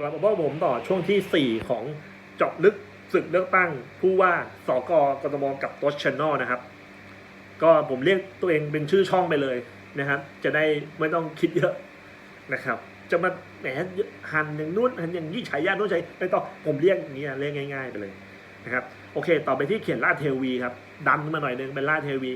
กลับมาพบผมต่อช่วงที่ 4 ของเจาะลึกศึกเลือกตั้ง ผู้ว่าสกกทมกับโต๊ชชแนลนะครับ ก็ผมเรียกตัวเองเป็นชื่อช่องไปเลยนะครับ จะได้ไม่ต้องคิดเยอะนะครับ จะมาแหมหันอย่างนู้นหันอย่างนี้ฉายาโน้นใช้ไม่ต้องผมเรียกอย่างนี้เรียกง่าย ๆ ไปเลยนะครับ โอเค ต่อไปที่เขียนลาดเทวีครับดันขึ้นมาหน่อยหนึงเป็นลาดเทวี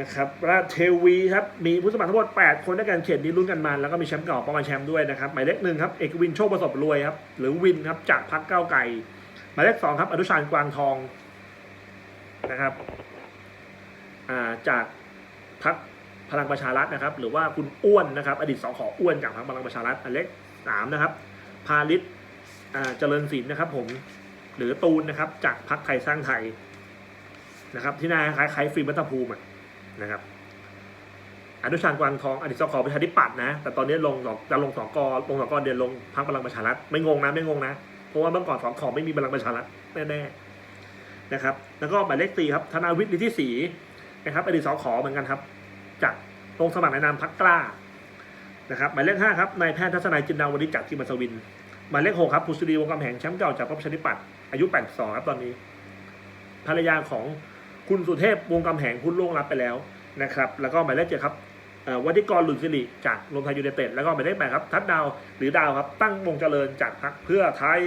นะครับราชเทวีครับมีผู้สมัครทั้งหมด 8 คนด้วยกันเขตนี้ลุ้นกันมาแล้วก็มีแชมป์เก่าประมาณแชมป์ด้วยนะครับหมายเลขหนึ่งครับเอกวินโชคประสบรวยครับหรือวินครับจากพักเก้าวไก่หมายเลขสองครับอนุชาญกวางทองนะครับอ่าจากพักพลังประชารัฐนะครับ หรือว่าคุณอ้วนนะครับ อดีตสอขออ้วนจากพักพลังประชารัฐหมายเลขสามนะครับ พาลิศเจริญศิลป์นะครับ ผมหรือตูนนะครับ จากพักไทยสร้างไทยนะครับ ที่หน่าคล้ายคล้ายฟิล์มรัตภูมิอะ นะครับอนุชากวางทองอดีตสกประชาธิปัตย์นะ แต่ตอนนี้ลงสองจะลงสองกลงสองกเดือนลงพักพลังประชารัฐไม่งงนะไม่งงนะ เพราะว่าเมื่อก่อนสองขอไม่มีพลังประชารัฐแน่ๆนะครับ แล้วก็หมายเลขสี่ครับธนาวิทย์ฤทธิศรีนะครับอดีตสขเหมือนกันครับ จากลงสมัครในนามพักกล้านะครับหมายเลขห้าครับนายแพทย์ทัศนัยจินดาวนิจากทีมอัศวินหมายเลขหกครับภูสรีวงกำแหงแชมป์เก่าจากพรรคประชาธิปัตย์อายุ82ครับตอนนี้ ภรรยาของ คุณสุเทพวงกำแหงผู้ล่วงลับไปแล้วนะครับ แล้วก็หมายเลขเจ็ดครับวัติกรหลุนสิริจากรวมไทยยูไนเต็ดแล้วก็หมายเลขแปดครับทัดดาวหรือดาวครับ ตั้งวงเจริญจากพรรคเพื่อไทย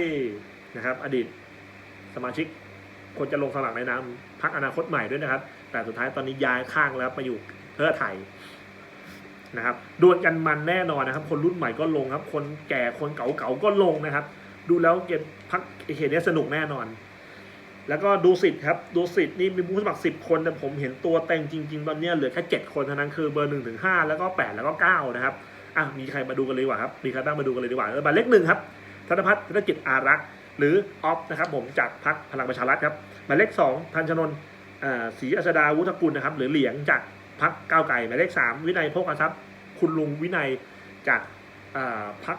นะครับ อดีตสมาชิกคนจะลงสมัครในนามพรรคอนาคตใหม่ด้วยนะครับ แต่สุดท้ายตอนนี้ย้ายข้างแล้วมาอยู่เพื่อไทยนะครับดวลกันมันแน่นอนนะครับ คนรุ่นใหม่ก็ลงครับ คนแก่คนเก่าๆก็ลงนะครับ ดูแล้วเกมพักเขตนี้สนุกแน่นอน แล้วก็ดูสิทธิ์ครับดูสิทธิ์นี่มีผู้สมัครสิบคนแต่ผมเห็นตัวเต็งจริง ๆ ตอนนี้เหลือแค่เจ็ดคนเท่านั้นคือเบอร์หนึ่งถึงห้าแล้วก็แปดแล้วก็เก้านะครับอะมีใครมาดูกันเลยดีกว่าครับมีใครบ้างมาดูกันเลยดีกว่าเออหมาเลขหนึ่งครับธนพัฒน์ธนกิจอารักษ์หรือออฟนะครับผมจากพรรคพลังประชารัฐครับหมายเลขสองพันชนน์อ่าศรีอัศดาวุฒกุลนะครับ หรือเหลียงจากพรรคก้าวไก่หมายเลขสามวินัยโภคทรัพย์คุณลุงวินัยจากอ่าพรรค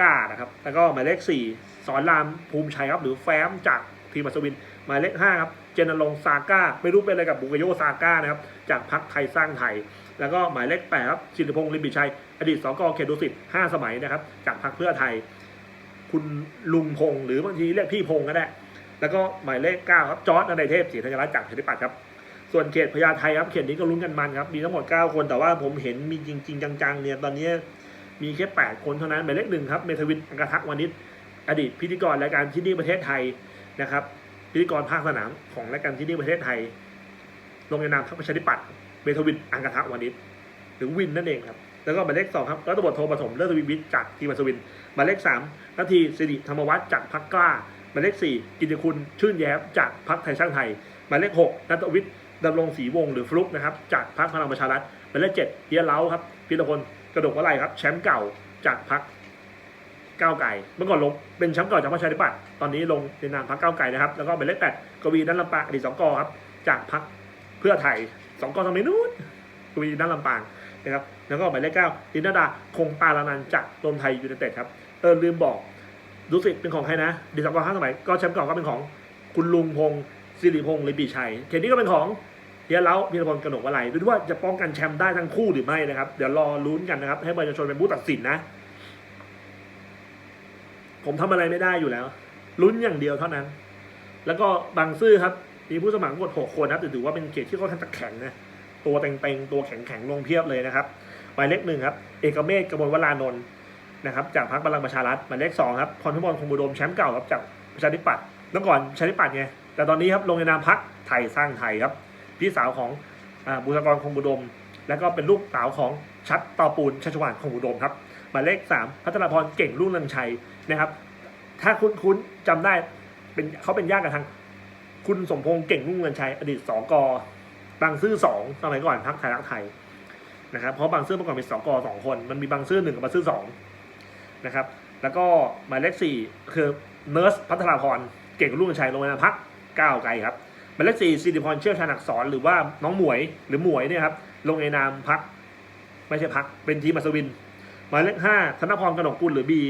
ก้านะครับ แล้วก็หมายเลขสี่สอนรามภูมิชัยครับหรือแฟ้มจากทีมอัศวิน หมายเลขห้าครับเจนรงซาก้าไม่รู้เป็นอะไรกับบุกโยซาก้านะครับจากพรรคไทยสร้างไทย แล้วก็หมายเลขแปดครับชินพงศ์ลิมบิชัย อดีตสกเขตดุสิตห้าสมัยนะครับจากพรรคเพื่อไทย คุณลุงพงศ์หรือบางทีเรียกพี่พงศ์ก็ได้แล้วก็หมายเลขเก้าครับจอร์ดนายเทพศรีธัญรัตน์จากชาธิปัตย์ครับส่วนเขตพญาไทครับเขตนี้ก็ลุ้นกันมันครับมีทั้งหมด 9 คนแต่ว่าผมเห็นมีจริง ๆ จังๆเนี่ยตอนนี้มีแค่ 8 คนเท่านั้นหมายเลขหนึ่งครับเมธวินอังกทักวานิชอดีตพิธีกรรายการที่นี่ประเทศไทยนะครับ พิธีกรภาคสนามของรายการที่นี่ประเทศไทย ลงในนามพรรคประชาธิปัตย์เบทวินอังกทะวานิชหรือวินนั่นเองครับ แล้วก็หมายเลขสองครับรัฐบทโทปฐมเลิศวีวิทย์จากทีมอัศวินหมายเลขสามนาทีสิริธรรมวัฒน์จากพรรคกล้าหมายเลขสี่กิติคุณชื่นแย้มจากพรรคไทยสร้างไทยหมายเลขหกนัทวิทย์ดำรงศรีวงศ์หรือฟลุกนะครับจากพรรคพลังประชารัฐหมายเลขเจ็ดเฮียเล้าครับพิรพลกระดกวะไลครับแชมป์เก่าจากพรรค ก้าวไก่ เมื่อก่อนลงเป็นแชมป์เก่าจากประชาธิปัตย์ตอนนี้ลงในนามพรรคก้าวไก่นะครับแล้วก็เป็นเลขแปดกวีนันลำปางอดีตสองกอครับจากพรรคเพื่อไทยสองกอทำไมนู้นกวีนันลำปางนะครับแล้วก็หมายเลขเก้าลินดาคงปาลานันจากรวมไทยยูไนเต็ดครับเออลืมบอกดูสิเป็นของใครนะอดีตสองกอห้าสมัยก็แชมป์เก่าก็เป็นของคุณลุงพงศ์สิริพงศ์ลิปีชัยเขตนี้ก็เป็นของเฮียเล้าพีรพลกนกวลัยดูว่าจะป้องกันแชมป์ได้ทั้งคู่หรือไม่นะครับ เดี๋ยวรอลุ้นกันนะครับ ให้ประชาชนเป็นผู้ตัดสินนะ ผมทำอะไรไม่ได้อยู่แล้วลุ้นอย่างเดียวเท่านั้น แล้วก็บางซื่อครับ มีผู้สมัครหมดหกคนนะถือว่าเป็นเขตที่ค่อนข้างจะแข็งนะตัวเต็งๆตัวแข็งๆลงเพียบเลยนะครับหมายเลขหนึ่งครับ เอกเมธกมลวรานนท์นะครับ จากพรรคพลังประชารัฐหมายเลขสองครับพรพิมลคงบุดมแชมป์เก่าครับจากประชาธิปัตย์เมื่อก่อนประชาธิปัตย์ไงแต่ตอนนี้ครับลงในนามพรรคไทยสร้างไทยครับ พี่สาวของอบุษกรคงบุดม แล้วก็เป็นลูกสาวของ ชัดต่อปูนชัชวานคงบุดมครับหมายเลขสามพัฒนาพรเก่งรุ่งเรืองชัยนะครับ ถ้าคุณคุ้นจำได้เป็นเขาเป็นญาติกับทาง คุณสมพงษ์เก่งรุ่งเรืองชัยอดีตสกบางซื่อสองสมัยก่อนพักไทยรักไทยนะครับเพราะบางซื่อเมื่อก่อนเป็นสกสองคน มันมีบางซื่อหนึ่งกับบางซื่อสองนะครับ แล้วก็หมายเลขสี่คือเนิร์สพัฒนาพรเก่งรุ่งเรืองชัยลงมาพักก้าวไกลครับหมายเลขสี่สิริพรเชี่ยวชาญอักษรหรือว่าน้องหมวยหรือหมวยเนี่ยครับลงในนามพัก ไม่ใช่พักเป็นทีมอัศวิน หมายเลขห้าธนพรกนกกุลหรือบี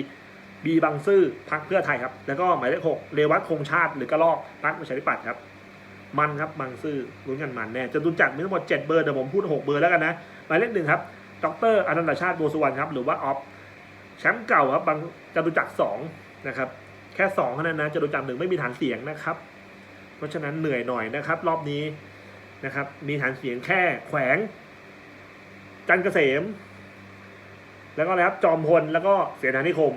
บีบางซื่อพักเพื่อไทยครับ แล้วก็หมายเลขหกเรวัตคงชาติหรือกระลอกพักประชาธิปัตย์ครับ มันครับบางซื่อลุ้นกันมันแน่จตุจักรมีทั้งหมดเจ็ดเบอร์แต่ผมพูดหกเบอร์แล้วกันนะหมายเลขหนึ่งครับดรอนันตชาติบัวสุวรรณครับหรือว่าออฟแชมป์เก่าครับบางจตุจักรสองนะครับแค่สองเท่านั้นนะจตุจักรหนึ่งไม่มีฐานเสียงนะครับ เพราะฉะนั้นเหนื่อยหน่อยนะครับ รอบนี้นะครับ มีฐานเสียงแค่แขวง จันเกษม แล้วก็อะไรครับจอมพลแล้วก็เสนานิคม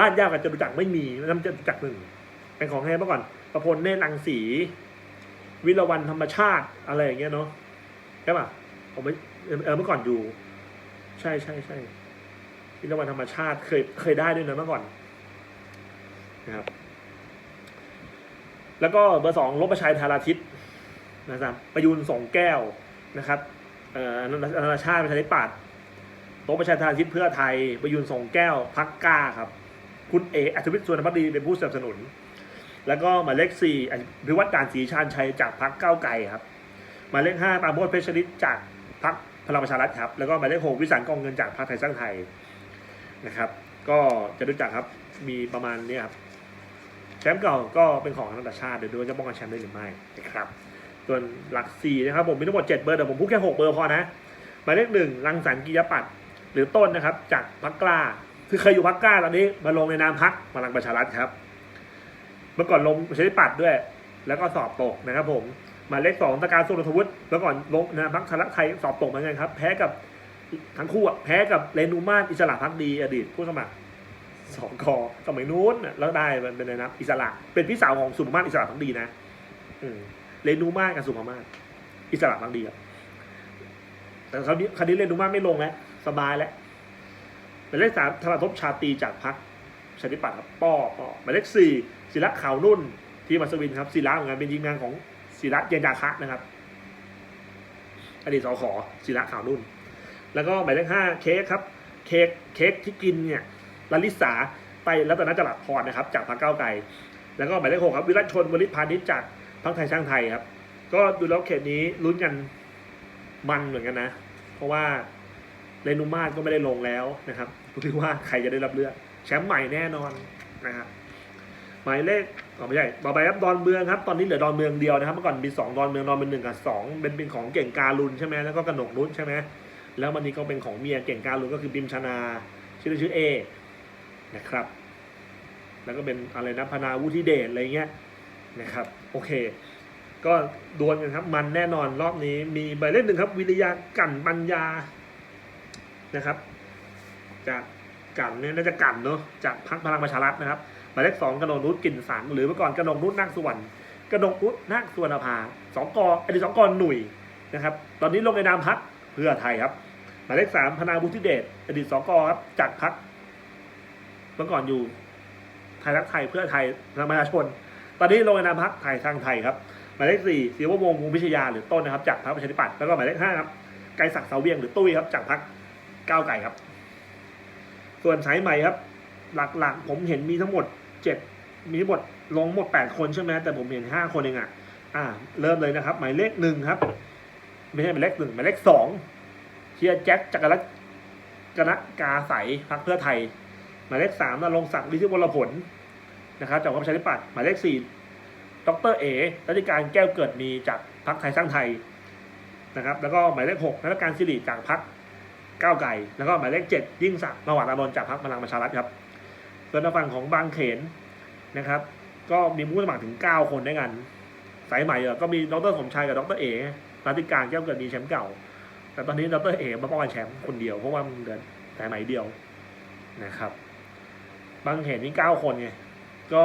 ลาดย่ากับจตุจักรไม่มีน้ำจตุจักรหนึ่งเป็นของแท้เมื่อก่อนประพลเนตรรังสี วิรวันธรรมชาติอะไรอย่างเงี้ยเนาะใช่ป่ะผมไม่เออเมื่อก่อนอยู่ ใช่ใช่ใช่วิรวันธรรมชาติเคยเคยได้ด้วยนะเมื่อก่อนนะครับ แล้วก็เบอร์สองลบประชัยธาราทิตนะครับประยุนสองแก้วนะครับ นานาชาติประชาธิปัตย์ลบประชัยธาราทิตเพื่อไทยประยุนสองแก้วพักกล้าครับ คุณเออัธวิทย์สุวรรณพักดีเป็นผู้สนับสนุน แล้วก็หมายเลขสี่อภิวัตรการศรีชาญชัยจากพรรคก้าวไกลครับหมายเลขห้าปาโมดเพชรฤทธิ์จากพรรคพลังประชารัฐครับ แล้วก็หมายเลขหกวิสารกองเงินจากพรรคไทยสร้างไทยนะครับ ก็จะรู้จักครับมีประมาณนี้ครับแชมป์เก่าก็เป็นของนานาชาติเดี๋ยวดูว่าจะป้องกันแชมป์ได้หรือไม่นะครับ ส่วนหลักสี่นะครับผมมีทั้งหมดเจ็ดเบอร์แต่ผมพูดแค่หกเบอร์พอนะหมายเลขหนึ่งรังสรรค์กิยปัตหรือต้นนะครับ จากพรรคกล้า คือเคยอยู่พรรคกล้าตอนนี้มาลงในนามพรรคพลังประชารัฐครับ เมื่อก่อนลงประชาธิปัตย์ด้วย แล้วก็สอบตกนะครับผมหมายเลขสองตะการสุรทวุฒิเมื่อก่อนลงนะพรรคชารัฐไทยสอบตกเหมือนกันครับ แพ้กับทั้งคู่แพ้กับเรนูมาศอิสระพักดีอดีตผู้สมัครสองกอสมัยนู้นแล้วได้มันเป็นอะไรนะอิสระ เป็นพี่สาวของสุภาพอิสระพักดีนะ อืม เรนูมากับสุภาพอิสระพักดีครับแต่คราวนี้คราวนี้เรนูมาไม่ลงแล้วสบายแล้วหมายเลขสามธนาทบชาตีจากพรรคชาติปัตย์ครับป้อป้อหมายเลขสี่ศิระขาวนุ่น ที่มัสวินครับศิระเหมือนกันเป็นยิงงานของศิระเยนยาคะนะครับอดีตสขศิระขาวนุ่น แล้วก็หมายเลขห้าเค้กครับ เค้กเค้กที่กินเนี่ยลลิสาไปรัตนจรัสพรนะครับ จากพรรคก้าไกล แล้วก็หมายเลขหกครับ วิรัชชนวริพานิชจาก พรรคไทยสร้างไทยครับ ก็ดูแล้วเขตนี้ลุ้นกันมันเหมือนกันนะ เพราะว่าเรนูมาศก็ไม่ได้ลงแล้วนะครับดูที่ว่าใครจะได้รับเลือกแชมป์ใหม่แน่นอนนะครับหมายเลขอ๋อไม่ใช่ต่อไปครับดอนเมืองครับ ตอนนี้เหลือดอนเมืองเดียวนะครับ เมื่อก่อนมีสองดอนเมืองดอนเมืองหนึ่งกับสองเป็นเป็นของเก่งการุณใช่ไหมแล้วก็กหนกนุชใช่ไหมแล้ววันนี้ก็เป็นของเมียเก่งการุณก็คือบิมชนา ชื่อชื่อเอนะครับ แล้วก็เป็นอะไรนะพนาวุฒิเดชอะไรเงี้ย นะครับโอเค ก็ดวลกันครับ มันแน่นอนรอบนี้มีใบเลขหนึ่งครับ วิริยากันปัญญานะครับจากกันเนี่ยน่าจะกันเนาะจากพรรคพลังประชารัฐนะครับหมายเลขสองกระนกนุชกลิ่นสังหรือเมื่อก่อนกระนกนุชนาคสุวรรณกระนกนุชนาคสุวรรณภาสองกออดีตสองกอหนุ่ยนะครับ ตอนนี้ลงในนามพักเพื่อไทยครับหมายเลขสามพนาบุธิเดชอดีตสองกอครับจากพักเมื่อก่อนอยู่ไทยรักไทยเพื่อไทยพลังประชาชน ตอนนี้ลงในนามพักไทยสร้างไทยครับหมายเลขสี่ศิววงศ์วงศ์พิชยาหรือต้นนะครับจากพรรคประชาธิปัตย์แล้วก็หมายเลขห้าครับไกรศักดิ์เสาเวียงหรือตุ้ยครับจากพรรคก้าวไก่ครับ ส่วนสายใหม่ครับ หลักๆ ผมเห็นมีทั้งหมดเจ็ดมีทั้งหมดลงหมดแปดคนใช่ไหมแต่ผมเห็นห้าคนเองอะอ่า เริ่มเลยนะครับ หมายเลขหนึ่งครับ ไม่ใช่หมายเลขหนึ่งหมายเลขสองเชียร์แจ็คจักรรัตกนกาใสพักเพื่อไทย หมายเลขสามนรงศักดิ์ลิธิวรผล นะครับจากพรรคประชาธิปัตย์หมายเลขสี่ดรเอรัติการแก้วเกิดมีจากพรรคไทยสร้างไทยนะครับแล้วก็หมายเลขหกนักการสิริจากพรรคก้าวไก่แล้วก็หมายเลขเจ็ดยิ่งศักดิ์ระหว่างอานนท์จากพรรคพลังประชารัฐครับส่วนทางฝั่งของบางเขนนะครับ ก็มีผู้สมัครถึง 9 คนด้วยกัน สายใหม่เออก็มีดรสมชายกับดรเอรัติการแก้วเกิดมีแชมป์เก่า แต่ตอนนี้ดรเอมาป้องกันแชมป์คนเดียวเพราะว่ามันเดือนสายใหม่เดียวนะครับ บางเขนนี่9คนไง ก็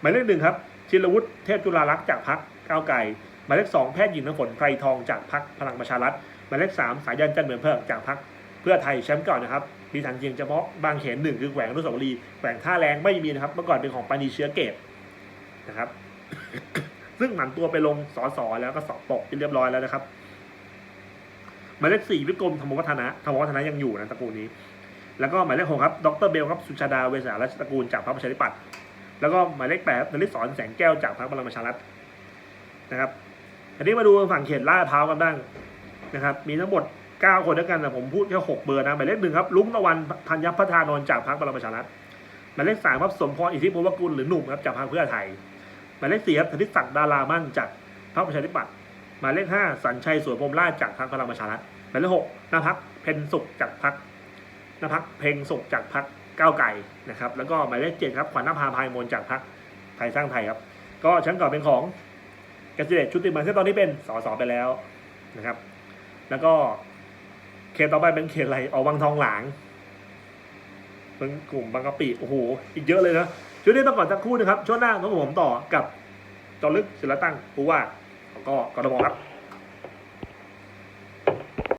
หมายเลขหนึ่งครับชินวุฒิเทพจุฬาลักษณ์จากพรรคก้าวไกลหมายเลขสองแพทย์หญิงน้ำฝนไพรทองจากพรรคพลังประชารัฐหมายเลขสามสายยันจันเหมือนเพิ่มจากพรรคเพื่อไทยแชมป์เก่านะครับมีฐานเพียงเฉพาะบางเขนหนึ่งคือแขวงอนุสาวรีแขวงท่าแรงไม่มีนะครับ เมื่อก่อนเป็นของปานีเชื้อเกตนะครับ ซึ่งหมันตัวไปลงสอสอแล้วก็สอบตกเป็นเรียบร้อยแล้วนะครับหมายเลขสี่วิกรมธรรมวัฒนะธรรมวัฒนะยังอยู่นะตระกูลนี้ แล้วก็หมายเลขหกครับดรเบลครับสุชาดาเวสารัชตระกูลจากพรรคประชาธิปัตย์ แล้วก็หมายเลขแปดนฤศรแสงแก้วจากพรรคพลังประชารัฐนะครับอันนี้มาดูฝั่งเขตลาดพร้าวกันบ้างนะครับ มีทั้งหมด 9 คนด้วยกันแต่ผมพูดแค่6เบอร์นะหมายเลขหนึ่งครับลุงตะวันธัญพัฒนนท์จากพรรคพลังประชารัฐหมายเลขสามครับสมพรอิทธิพลวกุลหรือหนุ่มครับจากพรรคเพื่อไทยหมายเลขสี่ครับธนิศักดิ์ดารามั่นจากพรรคประชาธิปัตย์หมายเลขห้าสัญชัยสวนพรมราชจากพรรคพลังประชารัฐหมายเลขหกนภักเพนสุขจากพรรคนภักเพงสุขจากพรรค ก้าวไก่นะครับแล้วก็หมายเลขเจ็ดครับขวัญนภาพายมนจากพรรคไทยสร้างไทยครับ ก็ชมป์เก่าเป็นของเกษตรชุติมันซึ่งตอนนี้เป็นสสไปแล้วนะครับ แล้วก็เขตต่อไปเป็นเขตอะไรออกวังทองหลางเป็นกลุ่มบางกะปิโอ้โหอีกเยอะเลยนะช่วงนี้ต้องก่อนสักครู่นะครับช่วงหน้าของผมต่อกับจอลึกศิลตั้งผู้ว่าแล้วก็กรทมครับ